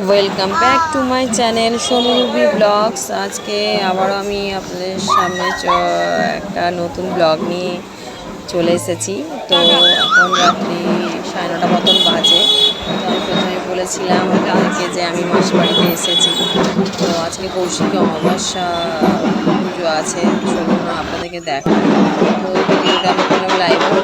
Welcome back to my channel Sonurubi vlogs আজকে আবারও আমি আপনাদের সামনে চ- একটা নতুন ব্লগ নিয়ে চলে এসেছি। তো এখন রাত্রি সাড়ে নটা মতন বাজে। তো আমি প্রথমে বলেছিলাম আপনাদেরকে যে আমি মাস বাড়িতে এসেছি। তো আজকে কৌশিক অমাবস্যা পুজো আছে চলুন আপনাদেরকে দেখা তো ভিডিওটা আমি লাইভও